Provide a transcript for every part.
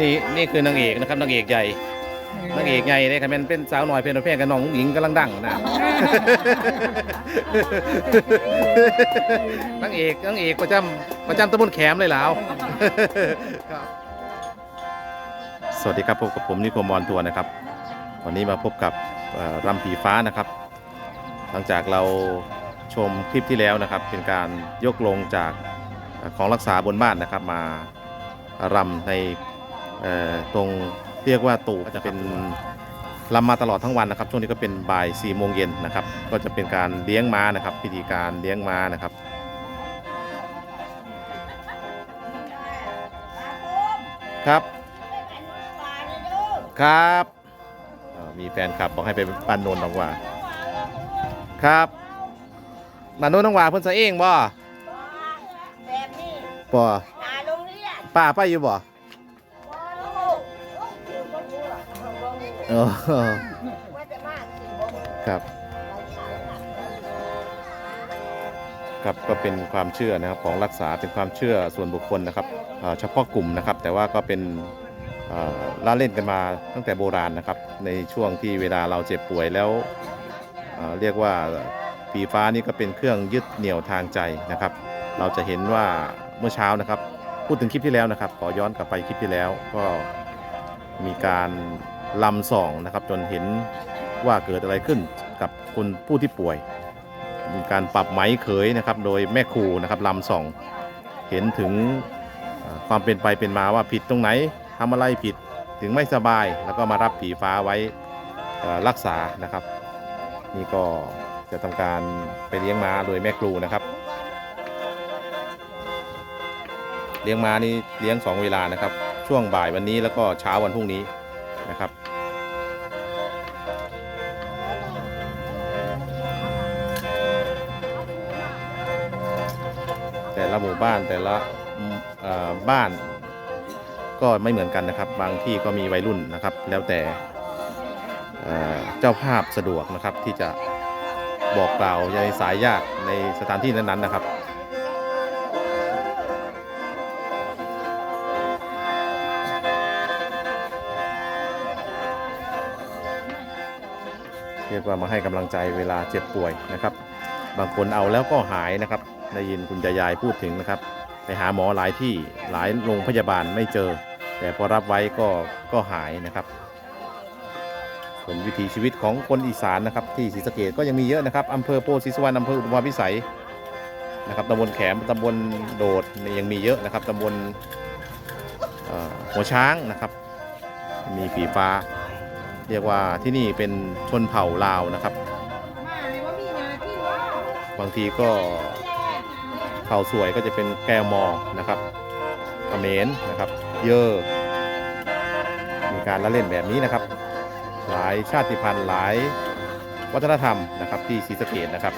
นี่นี่คือนางเอกนะครับนางเอกใหญ่นางเอกใหญ่เลยครับแมันเป็นสาวหน่อยเพลินเพลงกับน้องหญิงกำลังดังนะนางเอกนางเอกประจำประจำตำบลแขมเลยแล้วสวัสดีครับพบกับผมนิโคมอนทัวร์นะครับ วันนี้มาพบกับเอ่อรำผีฟ้านะครับ หลังจากเราชมคลิปที่แล้วนะครับ เป็นการยกลงจากเอ่อของรักษาบนบ้านนะครับมารำในเอ่อ ตรงเรียกว่าตูก็จะเป็นรำมาตลอดทั้งวันนะครับช่วงนี้ก็เป็นบ่าย4ี่โมงเย็นนะครับ ก็จะเป็นการเลี้ยงม้านะครับ พิธีการเลี้ยงม้านะครับครับ ครับเอ่อมีแฟนคลับบอกให้ไปบ้านโนนท์น้องว่า ครับบ้านโนนท์น้องว่าเพิ่นซะเองบ่แบบนี้บ่หาโรงเรียนป้าไปอยู่บ่ ออว่าจะมาสิบ่ครับ ครับก็เป็นความเชื่อนะครับของรักษาเป็นความเชื่อส่วนบุคคลนะครับเอ่อเฉพาะกลุ่มนะครับ แต่ว่าก็เป็นอ่อล่าเล่นกันมาตั้งแต่โบราณนะครับ ในช่วงที่เวลาเราเจ็บป่วยแล้วเอ่อเรียกว่าผีฟ้านี่ก็เป็นเครื่องยึดเหนี่ยวทางใจนะครับ เราจะเห็นว่าเมื่อเช้านะครับ พูดถึงคลิปที่แล้วนะครับ ขอย้อนกลับไปคลิปที่แล้วก็มีการ ลำส่องนะครับ จนเห็นว่าเกิดอะไรขึ้นกับคนผู้ที่ป่วย มีการปรับไหมเขยนะครับ โดยแม่ครูนะครับลำส่องเห็นถึงความเป็นไปเป็นมาว่าผิดตรงไหนทำอะไรผิดถึงไม่สบาย แล้วก็มารับผีฟ้าไว้รักษานะครับ นี่ก็จะทำการไปเลี้ยงม้าโดยแม่ครูนะครับ เลี้ยงม้านี่เลี้ยงสองเวลานะครับ ช่วงบ่ายวันนี้แล้วก็เช้าวันพรุ่งนี้นะครับ บ้านแต่ละบ้านก็ไม่เหมือนกันนะครับ บางที่ก็มีวัยรุ่นนะครับ แล้วแต่เอ่อเจ้าภาพสะดวกนะครับที่จะบอกกล่าวในสายญาติในสถานที่นั้นๆนะครับเรียกว่ามาให้กำลังใจเวลาเจ็บป่วยนะครับ บางคนเอาแล้วก็หายนะครับ ได้ยินคุณยายพูดถึงนะครับ ไปหาหมอหลายที่หลายโรงพยาบาลไม่เจอ แต่พอรับไว้ก็ก็หายนะครับส่วนวิถีชีวิตของคนอีสานนะครับ ที่ศรีสะเกดก็ยังมีเยอะนะครับอำเภอโพธิสวรรณอำเภออุทุมพิสัยนะครับตำบลแขมตำบลโดดยังมีเยอะนะครับตำบลหัวช้างนะครับ มีผีฟ้า เรียกว่าที่นี่เป็นชนเผ่าลาวนะครับ บางทีก็ เผ่าสวยก็จะเป็นแกวมอนะครับเขมรนะครับ เยอมีการละเล่นแบบนี้นะครับ หลายชาติพันธุ์หลายวัฒนธรรมนะครับที่ศรีสะเกดนะครับ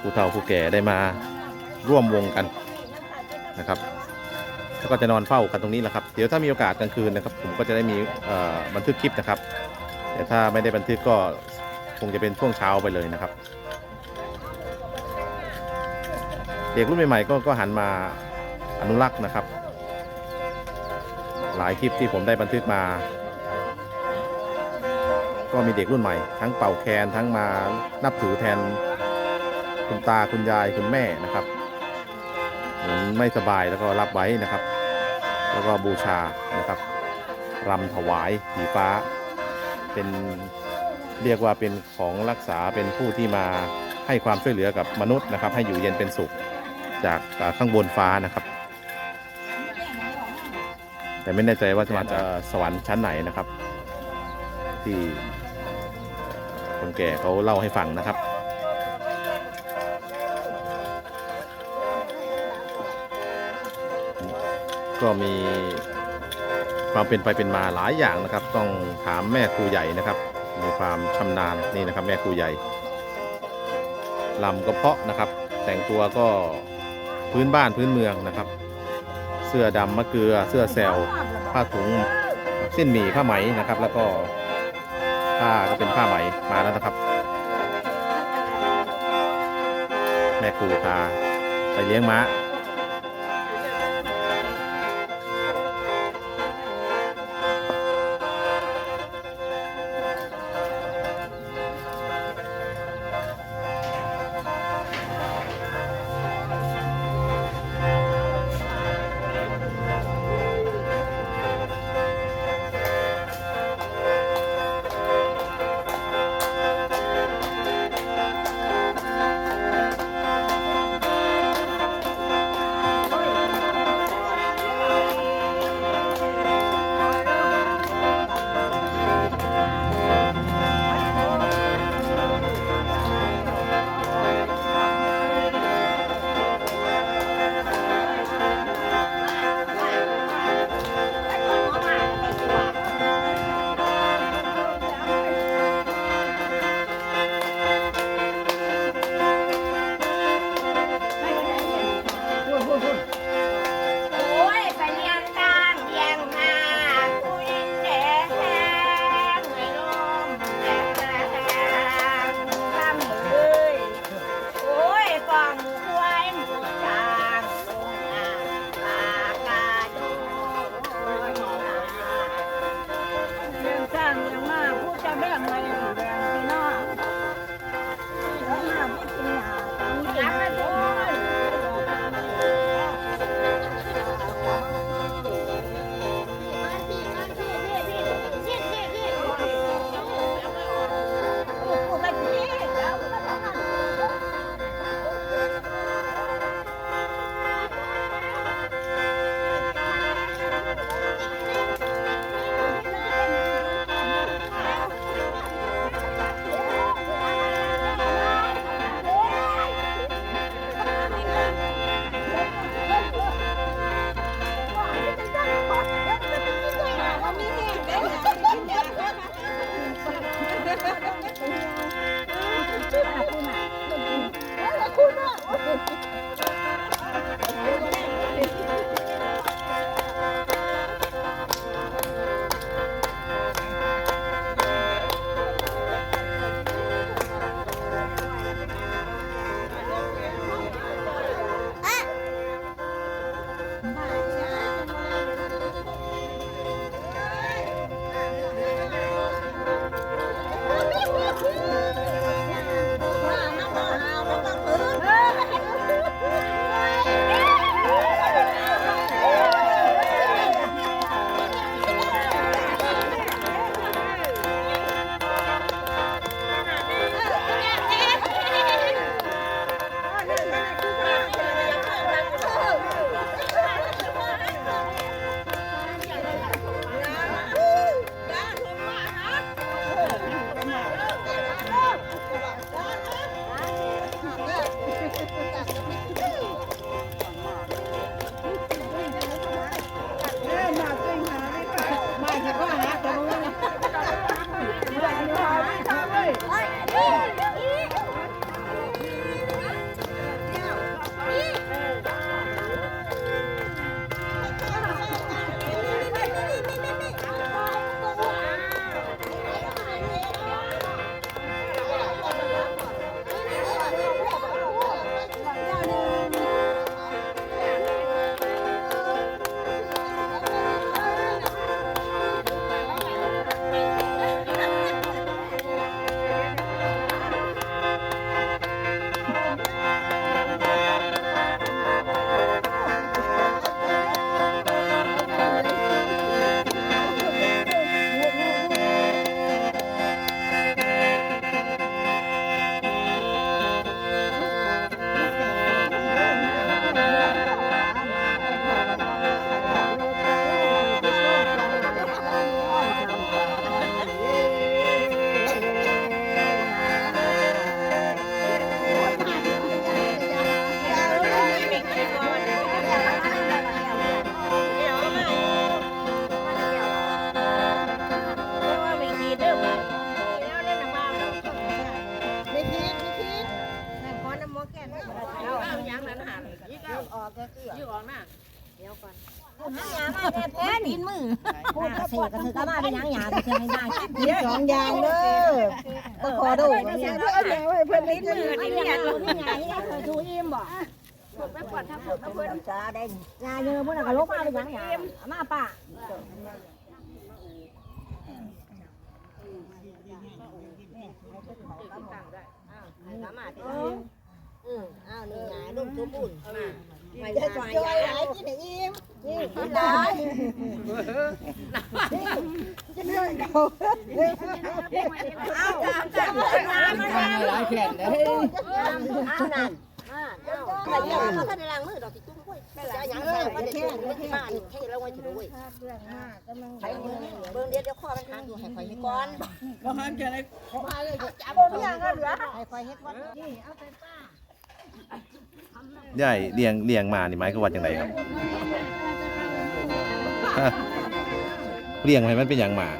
ผู้เฒ่าผู้แก่ได้มาร่วมวงกันนะครับแล้วก็จะนอนเฝ้ากันตรงนี้แหละครับ เดี๋ยวถ้ามีโอกาสกลางคืนนะครับ ผมก็จะได้มีบันทึกคลิปนะครับ แต่ถ้าไม่ได้บันทึกก็คงจะเป็นช่วงเช้าไปเลยนะครับ เด็กรุ่นใหม่ๆก็ก็หันมาอนุรักษ์นะครับ หลายคลิปที่ผมได้บันทึกมา ก็มีเด็กรุ่นใหม่ ทั้งเป่าแคนทั้งมานับถือแทนคุณตาคุณยายคุณแม่นะครับเหมือนไม่สบายแล้วก็รับไว้นะครับ แล้วก็บูชานะครับรำถวายผีฟ้า เป็นเรียกว่าเป็นของรักษาเป็นผู้ที่มาให้ความช่วยเหลือกับมนุษย์นะครับ ให้อยู่เย็นเป็นสุข จากอ่าข้างบนฟ้านะครับ แต่ไม่แน่ใจว่าจะมาจากสวรรค์ชั้นไหนนะครับ ที่คนแก่เขาเล่าให้ฟังนะครับก็มีความเป็นไปเป็นมาหลายอย่างนะครับ ต้องถามแม่ครูใหญ่นะครับ มีความชำนาญนี่นะครับ แม่ครูใหญ่ลำกระเพาะนะครับ แต่งตัวก็ พื้นบ้านพื้นเมืองนะครับ เสื้อดำมะเกลือ เสื้อแซวผ้าถุงเส้นหมี่ผ้าไหมนะครับ แล้วก็ผ้าก็เป็นผ้าไหมมาแล้วนะครับ แม่ครูพาไปเลี้ยงม้า หาหยามาแน่แพ้ดินมือพูดกระเสกกระเสกก็มาเป็นหยังหยาก็จะไม่ได้กินสองอย่างเด้อก็ขอดูเนี่ยเพื่อนเนี่ยเพื่อนลิ้นมือนี่เนี่ยดูนี่ไงนี่เคยดูอิ่มบ่ไปก่อนถ้าผมถ้าเพิ่นจ้าได้ยาเยอะพุ่นก็ลบมาเป็นหยังหยามาป้าอืมอ้าวนี่ไงลูกสมบูรณ์ มาไม่ได้จอยยายกินได้อิ่มนี่กินได้กินเรื่องเก่าเอาจ้าจ้ามามามาหลายแขนเลยเอานั่นอ่าเอาแต่ยังเขาท่านในรางมือดอกที่ตุ้มกล้วยจะยังแค่ประเด็นไม่ที่บ้านแค่เราไว้ถึงด้วยใช้เบิ่งเบิ่งเดียวเดี๋ยวข้อมันหางอยู่ให้คอยให้ก่อนบ่หันจะได้จับบ่มีอย่างก็เหลือให้คอยเฮ็ดก่อนนี่เอาไปป้า ยายเลี้ยงเลี้ยงมานี่หมายควาว่าจังไดครับฮะเลี้ยงให้มันเป็นอย่างหมา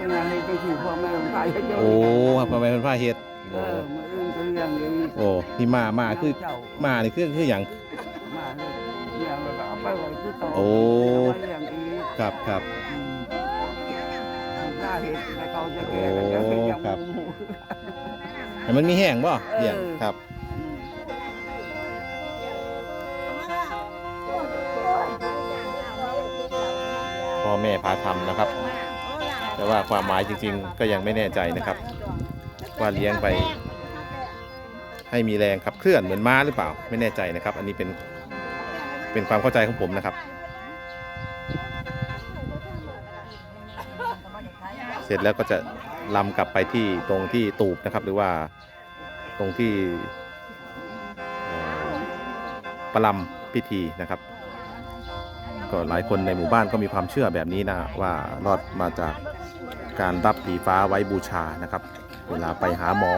ยังไงให้ก็คือพ่อแม่พายเยอะโอ้ครับทำไมเป็นผ้าเฮ็ดเอโอ้อมาเรื่องก็เรื่องนี้โอ้นี่มามาคือเจ้ามานี่คือคืออย่าง มาเลยเลี้ยงแล้วก็เอาไปไว้ที่ต่อโอ้เลี้ยงอีกครับครับถ้าเห็ดแล้วเขาจะแก่กันจะเห็ดอย่างหมู ให้มันมีแห้งบ่เลี้ยงครับ อแม่พาทำนะครับ แต่ว่าความหมายจริงๆ ก็ยังไม่แน่ใจนะครับ ว่าเลี้ยงไป ให้มีแรงขับเคลื่อนเหมือนม้าหรือเปล่า ไม่แน่ใจนะครับ อันนี้เป็นเป็นความเข้าใจของผมนะครับ เสร็จแล้วก็จะลำกลับไปที่ตรงที่ตูบนะครับ หรือว่าตรงที่ประลำพิธีนะครับ ก็หลายคนในหมู่บ้านก็มีความเชื่อแบบนี้นะว่ารอดมาจากการรับผีฟ้าไว้บูชานะครับ เวลาไปหาหมอ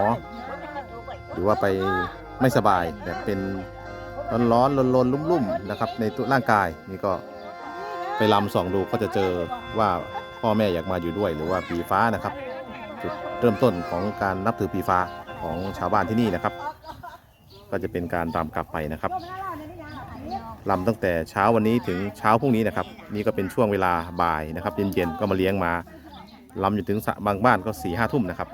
หรือว่าไปไม่สบายแบบเป็นร้อนๆลนๆลุ่มๆนะครับ ในตัวร่างกายนี่ก็ไปลำส่องดูก็จะเจอว่าพ่อแม่อยากมาอยู่ด้วย หรือว่าผีฟ้านะครับจุดเริ่มต้นของการนับถือผีฟ้าของชาวบ้านที่นี่นะครับ ก็จะเป็นการรำกลับไปนะครับ รำตั้งแต่เช้าวันนี้ถึงเช้าพรุ่งนี้นะครับ นี่ก็เป็นช่วงเวลาบ่ายนะครับ เย็นๆก็มาเลี้ยงมารำจนถึงสะบางบ้านก็สี่ห้าทุ่มนะครับ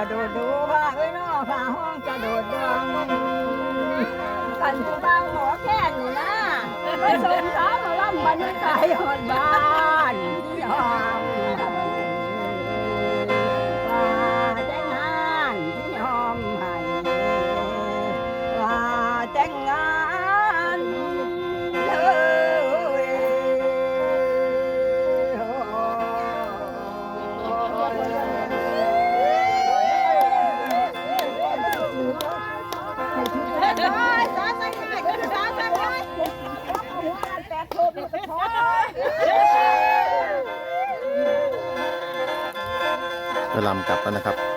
จะโดดดูว่าเอ้ยน้อผ้าห้องจะโดดดวงขันผู้บางหมอแค่นี่นะไปส่งสาวมาล่ำบรรยากาศหอดบ้านที่ห้อง ลำกลับแล้วนะครับ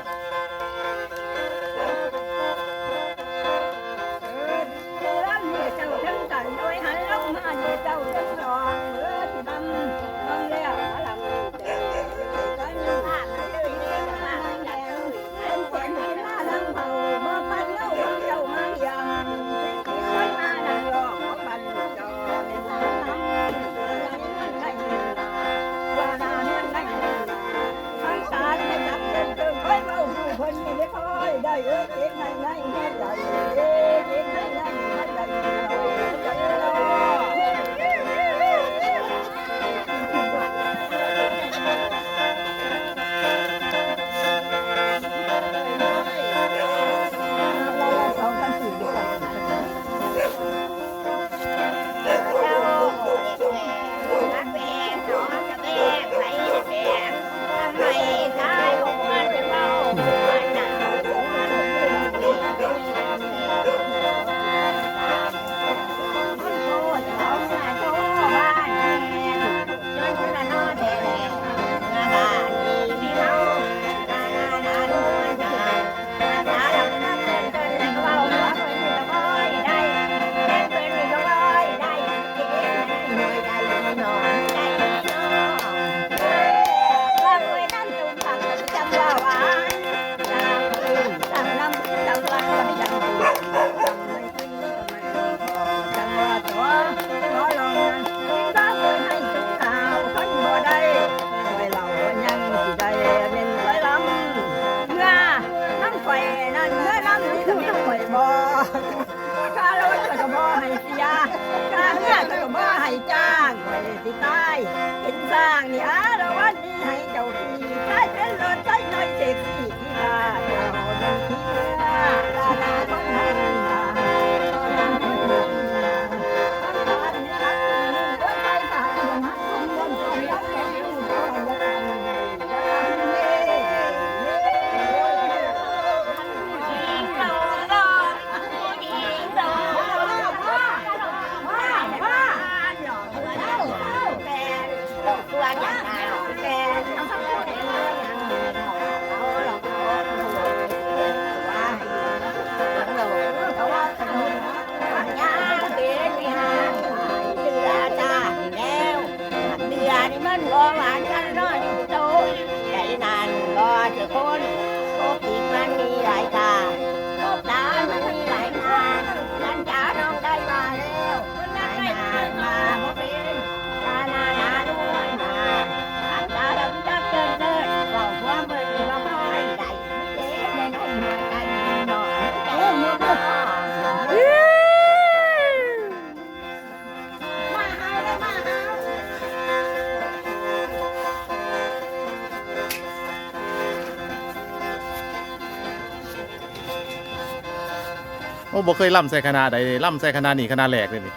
บ่เคยล่ำใส่คณะใดล่ำใส่คณะนี่คณะแหลกเลยนี่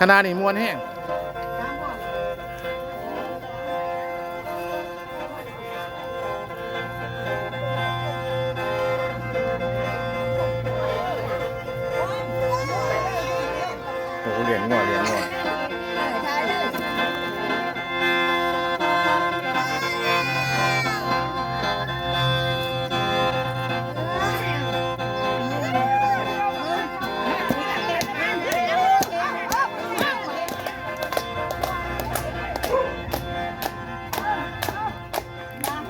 คณะนี่มวนแห้ง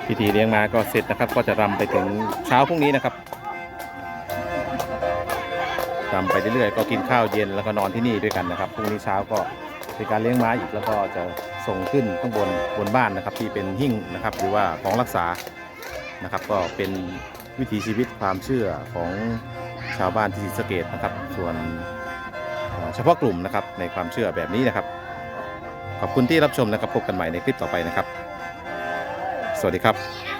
พิธีเลี้ยงม้าก็เสร็จนะครับ ก็จะรำไปถึงเช้าพรุ่งนี้นะครับรำไปเรื่อยๆก็กินข้าวเย็นแล้วก็นอนที่นี่ด้วยกันนะครับพรุ่งนี้เช้าก็เป็นการเลี้ยงม้าอีกแล้วก็จะส่งขึ้นข้างบนบนบ้านนะครับ ที่เป็นหิ้งนะครับ หรือว่าของรักษานะครับ ก็เป็นวิถีชีวิตความเชื่อของชาวบ้านที่ศรีสะเกดนะครับ ส่วนเฉพาะกลุ่มนะครับในความเชื่อแบบนี้นะครับ ขอบคุณที่รับชมนะครับพบกันใหม่ในคลิปต่อไปนะครับ สวัสดีครับ